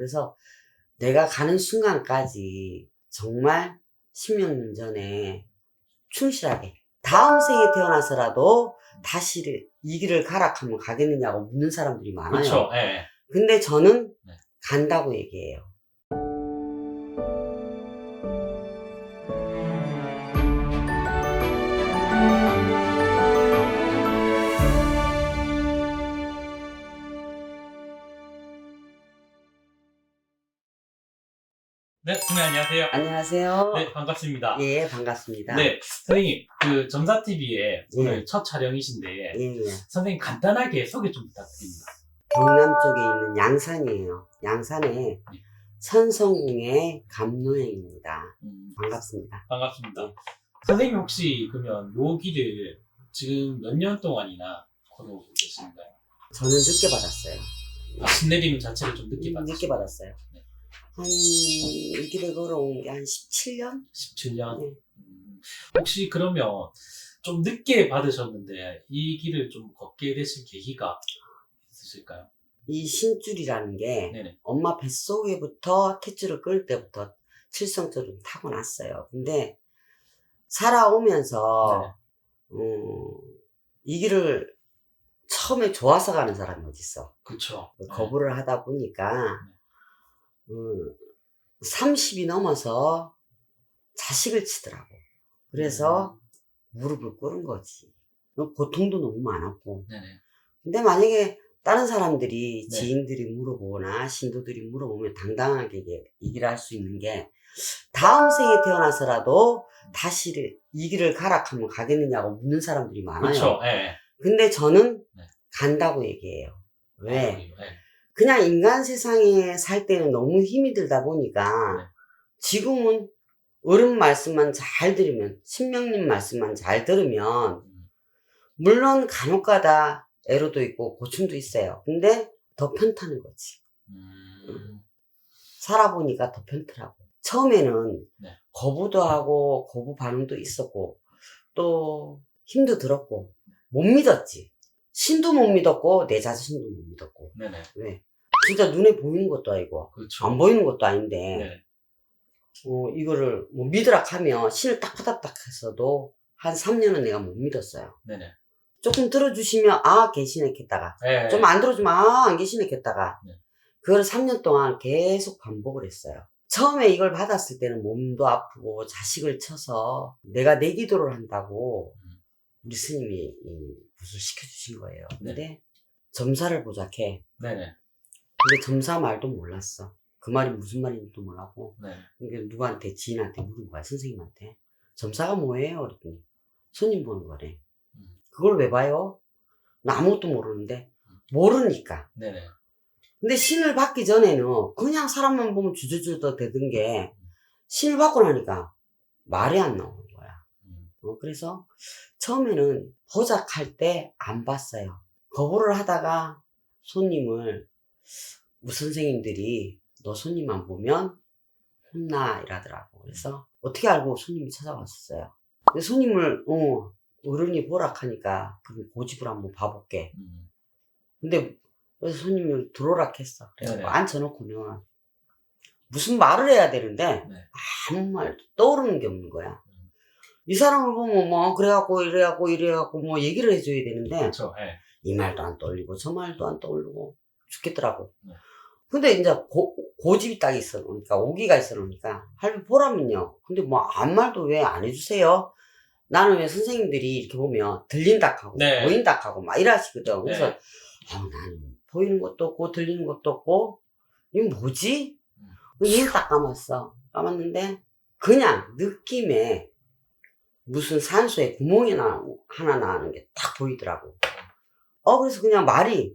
그래서 내가 가는 순간까지 정말 10년 전에 충실하게 다음 생에 태어나서라도 다시 이 길을 가라 하면 가겠느냐고 묻는 사람들이 많아요. 그렇죠. 예. 근데 저는 네. 간다고 얘기해요. 선생님 안녕하세요. 안녕하세요. 네, 반갑습니다. 예, 반갑습니다. 네, 선생님, 그 점사TV의 오늘 예. 첫 촬영이신데, 예, 예. 선생님 간단하게 소개 좀 부탁드립니다. 경남 쪽에 있는 양산이에요. 양산에 선성궁의 감노행입니다. 음, 반갑습니다. 반갑습니다. 선생님 혹시 그러면 요 길을 지금 몇 년 동안이나 걸어오고 계신가요? 저는 늦게 받았어요. 아, 신내림 자체를 좀 늦게 받으셨어요? 늦게 받았어요. 네. 한, 이 길을 걸어온 게 한 17년? 17년? 네. 음, 혹시 그러면 좀 늦게 받으셨는데 이 길을 좀 걷게 되신 계기가 있으실까요? 이 신줄이라는 게 네네. 엄마 뱃속에부터 탯줄을 끌 때부터 칠성줄을 타고났어요. 근데 살아오면서 음, 이 길을 처음에 좋아서 가는 사람이 어딨어. 그쵸. 네. 거부를 하다 보니까 음, 30이 넘어서 자식을 치더라고. 그래서 무릎을 꿇은 거지. 고통도 너무 많았고. 네네. 근데 만약에 다른 사람들이 네. 지인들이 물어보거나 신도들이 물어보면 당당하게 얘기를 할 수 있는 게 다음 생에 태어나서라도 다시 이 길을 가라 하면 가겠느냐고 묻는 사람들이 많아요. 그쵸. 예. 근데 저는 네. 간다고 얘기해요. 왜? 예. 그냥 인간 세상에 살 때는 너무 힘이 들다 보니까 네. 지금은 어른 말씀만 잘 들으면 신명님 말씀만 잘 들으면 음, 물론 간혹가다 애로도 있고 고충도 있어요. 근데 더 편타는 거지. 음, 살아보니까 더 편더라고. 처음에는 네. 거부도 하고 거부 반응도 있었고 또 힘도 들었고 못 믿었지. 신도 못 믿었고 내 자신도 못 믿었고 네네. 왜? 진짜 눈에 보이는 것도 아니고 그렇죠. 안 보이는 것도 아닌데 네. 어, 이거를 뭐 믿으라 하면 신을 딱 받았다 했어도 한 3년은 내가 못 믿었어요. 네네. 조금 들어주시면 아 계시네겠다가 네. 좀 안 들어주면 아 안 계시네겠다가 네. 그걸 3년 동안 계속 반복을 했어요. 처음에 이걸 받았을 때는 몸도 아프고 자식을 쳐서 내가 내 기도를 한다고 음. 우리 스님이 이 굿을 시켜 주신 거예요. 네. 근데 점사를 보자해. 네네. 근데 점사 말도 몰랐어. 그 말이 무슨 말인지도 몰랐고 네. 그러니까 누구한테 지인한테 물은 거야 선생님한테 점사가 뭐예요? 그랬더니 손님 보는 거래. 음. 그걸 왜 봐요? 나 아무것도 모르는데 음. 모르니까. 네네. 근데 신을 받기 전에는 그냥 사람만 보면 주저주저 되던 게 신을 받고 나니까 말이 안 나오는 거야. 음, 어, 그래서 처음에는 보작할 때 안 봤어요. 거부를 하다가 손님을 우리 선생님들이 너 손님만 보면 혼나 이라더라고. 그래서 어떻게 알고 손님이 찾아왔었어요. 근데 손님을 어 어른이 보락하니까 그럼 고집을 한번 봐볼게. 음, 근데 그래서 손님을 들어오라 했어. 그래서 네네. 앉혀놓고는 무슨 말을 해야 되는데 네. 아무 말도 떠오르는 게 없는 거야. 음. 이 사람을 보면 뭐 그래갖고 이래갖고 이래갖고 뭐 얘기를 해줘야 되는데 그렇죠. 예. 이 말도 안 떠올리고 저 말도 안 떠올리고 죽겠더라고. 네. 근데 이제 고, 고집이 딱 있어 놓으니까 오기가 있어 놓으니까 할비 보라면요. 근데 뭐 아무 말도 왜 안 해주세요? 나는 왜 선생님들이 이렇게 보면 들린다 하고 네. 보인다 하고 막 이러시거든. 그래서 네. 아, 나는 보이는 것도 없고 들리는 것도 없고 이거 뭐지? 음. 눈을 딱 감았어. 감았는데 그냥 느낌에 무슨 산소에 구멍이 나, 하나 나는 게 딱 보이더라고. 어 그래서 그냥 말이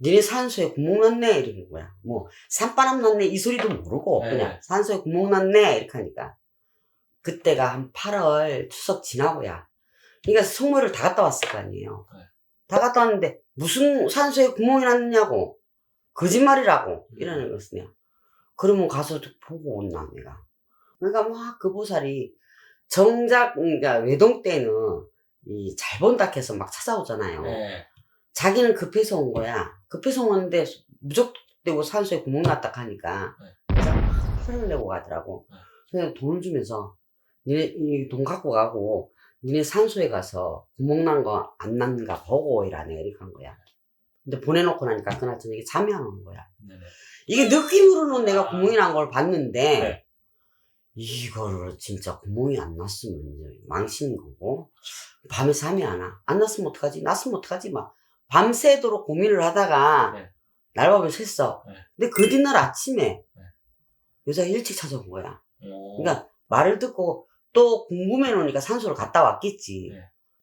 니네 산소에 구멍 났네 이러는 거야. 뭐 산바람 났네 이 소리도 모르고 네. 그냥 산소에 구멍 났네 이렇게 하니까 그때가 한 8월 추석 지나고야. 그러니까 송모를 다 갔다 왔을 거 아니에요. 네. 다 갔다 왔는데 무슨 산소에 구멍이 났냐고 거짓말이라고 이러는 것이냐. 그러면 가서 보고 온나 내가. 그러니까 막 그 보살이 정작 그러니까 외동 때는 이 잘 본다 해서 막 찾아오잖아요. 네. 자기는 급해서 온 거야. 급해서 왔는데 무조건 되고 산소에 구멍 났다 하니까 네. 그래서 화를 내고 가더라고. 네. 그래서 돈을 주면서 니네 이돈 갖고 가고 니네 산소에 가서 구멍 난 거안 났는가 보고 이라네 이렇게 한 거야. 근데 보내놓고 나니까 그날 저녁에 잠이 안 오는 거야. 네네. 이게 느낌으로는 내가 아. 구멍이 난 걸 봤는데 네. 이거를 진짜 구멍이 안 났으면 망신인 거고 밤에 잠이 안 와. 안 났으면 어떡하지? 났으면 어떡하지? 막 밤새도록 고민을 하다가 네. 날밤을 샜어. 네. 근데 그 뒤날 아침에 네. 여자가 일찍 찾아온 거야. 오. 그러니까 말을 듣고 또 궁금해 놓으니까 산소를 갔다 왔겠지. 네.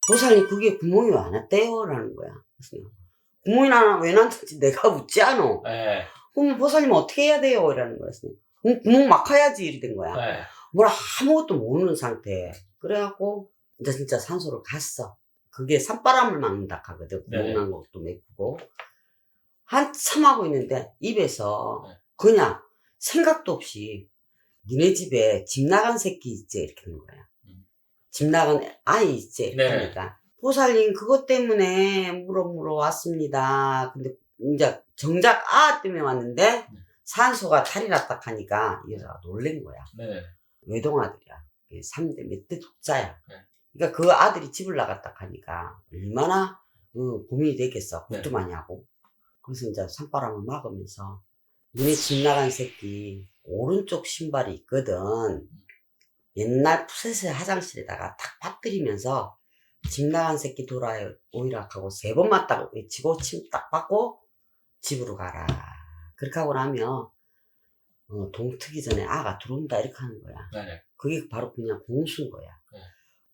보살님 그게 구멍이 왜안 났대요? 라는 거야. 그래서 구멍이 나, 왜 났는지 내가 묻지 않아. 네. 그럼 보살님 어떻게 해야 돼요? 이라는 거야. 그래서 그럼 구멍 막아야지. 이래 된 거야. 네. 뭘 아무것도 모르는 상태. 그래갖고 이제 진짜 산소를 갔어. 그게 산바람을 막는다 하거든. 네. 구멍 난 것도 메꾸고. 한참 하고 있는데 입에서 네. 그냥 생각도 없이 니네 집에 집 나간 새끼 있지? 이렇게 하는 거야. 음. 집 나간 아이 있지? 네. 그러니까. 보살님 그것 때문에 물어 물어 왔습니다. 근데 이제 정작 아 때문에 왔는데 네. 산소가 탈이 났다 하니까 이 여자가 놀란 거야. 네네. 외동아들이야. 3대 몇 대 독자야. 네. 그러니까 그 아들이 집을 나갔다 하니까 얼마나 어, 고민이 되겠어. 네. 국도 많이 하고. 그래서 이제 산바람을 막으면서 눈에 집 나간 새끼 오른쪽 신발이 있거든. 옛날 푸세세 화장실에다가 탁 빠뜨리면서 집 나간 새끼 돌아오이라 하고 세 번 맞다고 외치고 침 딱 받고 집으로 가라. 그렇게 하고 나면 어, 동 트기 전에 아가 들어온다 이렇게 하는 거야. 네네. 그게 바로 그냥 공수인 거야.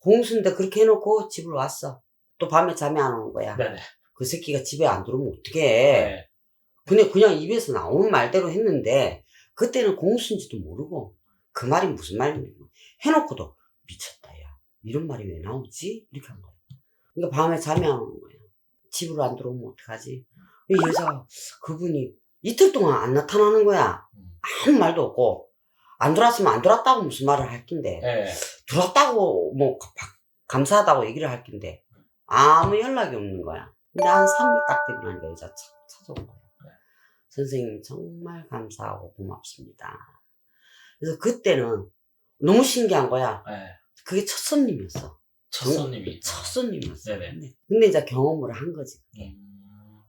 네. 공수인데 그렇게 해놓고 집을 왔어. 또 밤에 잠이 안 오는 거야. 네네. 그 새끼가 집에 안 들어오면 어떡해. 네. 그냥, 그냥 입에서 나오는 말대로 했는데, 그때는 공수인지도 모르고, 그 말이 무슨 말이냐. 해놓고도, 미쳤다, 야. 이런 말이 왜 나오지? 이렇게 한 거야. 그러니까 밤에 잠이 안 오는 거야. 집으로 안 들어오면 어떡하지? 이 여자, 그분이 이틀 동안 안 나타나는 거야. 음. 아무 말도 없고, 안 들어왔으면 안 들어왔다고 무슨 말을 할 텐데, 네. 들어왔다고, 뭐, 가- 감사하다고 얘기를 할 텐데, 아무 연락이 없는 거야. 근데 한 3일 딱 되고 나니까 여자 차, 찾아온 거야. 네. 선생님, 정말 감사하고 고맙습니다. 그래서 그때는 너무 신기한 거야. 네. 그게 첫 손님이었어. 첫 손님이. 첫 손님이었어. 네네. 근데, 근데 이제 경험을 한 거지. 음.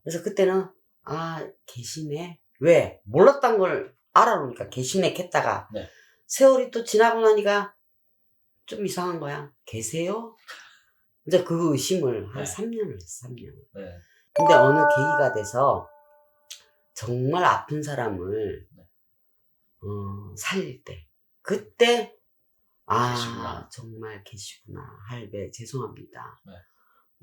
그래서 그때는, 아, 계시네. 왜? 몰랐던 걸 알아놓으니까 계시네 했다가, 네. 세월이 또 지나고 나니까 좀 이상한 거야. 계세요? 이제 그 의심을 한 네. 3년을 했어, 3년. 네. 근데 어느 계기가 돼서 정말 아픈 사람을, 네. 어, 살릴 때. 그때, 아, 계시구나. 정말 계시구나. 할배, 죄송합니다. 네.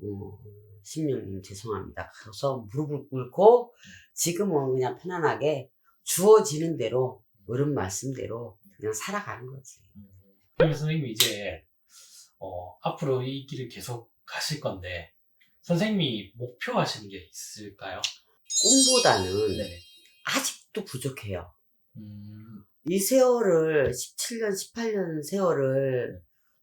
어, 신명님 죄송합니다. 그래서 무릎을 꿇고 지금은 그냥 편안하게 주어지는 대로 어른 말씀대로 그냥 살아가는 거지. 음. 그러면 선생님이 이제 어, 앞으로 이 길을 계속 가실 건데 선생님이 목표하시는 게 있을까요? 꿈보다는 네. 아직도 부족해요. 음, 이 세월을 17년, 18년 세월을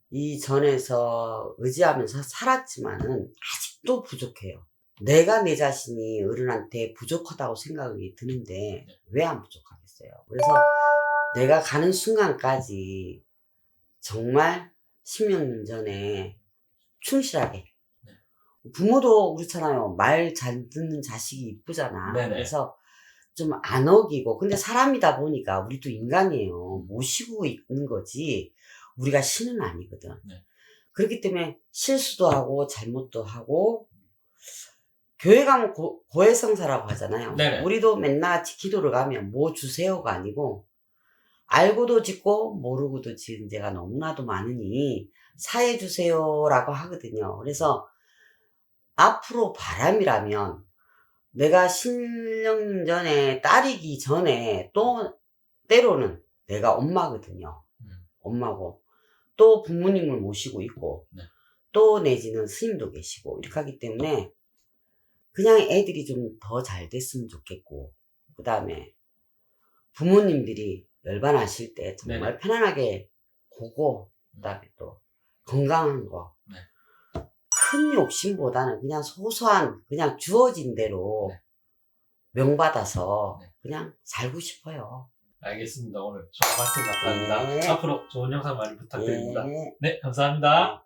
이 전에서 의지하면서 살았지만은 아직도 부족해요. 내가 내 자신이 어른한테 부족하다고 생각이 드는데 왜 안 부족하겠어요? 그래서 내가 가는 순간까지 정말 10년 전에 충실하게 네. 부모도 그렇잖아요. 말 잘 듣는 자식이 이쁘잖아. 네네. 그래서 좀 안 어기고 근데 사람이다 보니까 우리도 인간이에요. 모시고 있는 거지 우리가 신은 아니거든. 네. 그렇기 때문에 실수도 하고 잘못도 하고 교회 가면 고, 고해성사라고 하잖아요. 네네. 우리도 맨날 같이 기도를 가면 뭐 주세요가 아니고 알고도 짓고 모르고도 지은 죄가 너무나도 많으니 사해 주세요라고 하거든요. 그래서 앞으로 바람이라면 내가 신령 전에 딸이기 전에 또 때로는 내가 엄마거든요. 음. 엄마고 또 부모님을 모시고 있고 네. 또 내지는 스님도 계시고 이렇게 하기 때문에 그냥 애들이 좀 더 잘 됐으면 좋겠고 그 다음에 부모님들이 열반하실 때 정말 편안하게 보고 그 다음에 또 건강한 거 네. 큰 욕심보다는 그냥 소소한 그냥 주어진 대로 네. 명받아서 네. 그냥 살고 싶어요. 알겠습니다. 오늘 좋은 말씀 감사합니다. 네. 앞으로 좋은 영상 많이 부탁드립니다. 네. 네, 감사합니다.